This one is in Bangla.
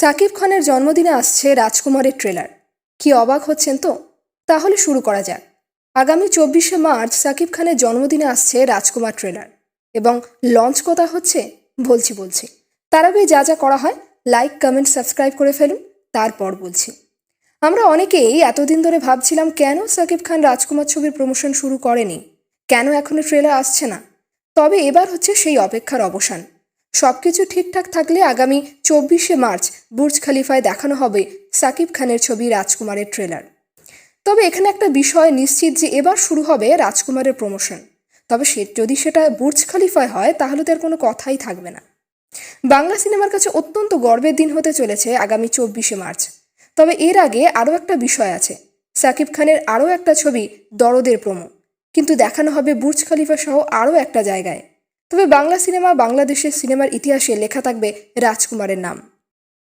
সাকিব খানের জন্মদিনে আসছে রাজকুমারের ট্রেলার। কি অবাক হচ্ছেন তো? তাহলে শুরু করা যাক। আগামী চব্বিশে মার্চ সাকিব খানের জন্মদিনে আসছে রাজকুমার ট্রেলার এবং লঞ্চ কথা হচ্ছে বলছি বলছি। তার আগে যা যা করা হয়, লাইক, কমেন্ট, সাবস্ক্রাইব করে ফেলুন, তারপর বলছি। আমরা অনেকেই এতদিন ধরে ভাবছিলাম কেন সাকিব খান রাজকুমার ছবির প্রমোশন শুরু করেনি? কেন এখনও ট্রেলার আসছে না? তবে এবার হচ্ছে সেই অপেক্ষার অবসান। সবকিছু ঠিকঠাক থাকলে আগামী চব্বিশে মার্চ বুর্জ খালিফায় দেখানো হবে সাকিব খানের ছবি রাজকুমারের ট্রেলার। তবে এখানে একটা বিষয় নিশ্চিত যে এবার শুরু হবে রাজকুমারের প্রমোশন। তবে সে যদি সেটা বুর্জ খালিফায় হয়, তাহলে তার কোনো কথাই থাকবে না। বাংলা সিনেমার কাছে অত্যন্ত গর্বের দিন হতে চলেছে আগামী চব্বিশে মার্চ। তবে এর আগে আরও একটা বিষয় আছে। সাকিব খানের আরও একটা ছবি দরদের প্রমো। কিন্তু দেখানো হবে বুর্জ খলিফা সহ আরও একটা জায়গায়। তবে বাংলা সিনেমা বাংলাদেশের সিনেমার ইতিহাসে লেখা থাকবে রাজকুমারের নাম।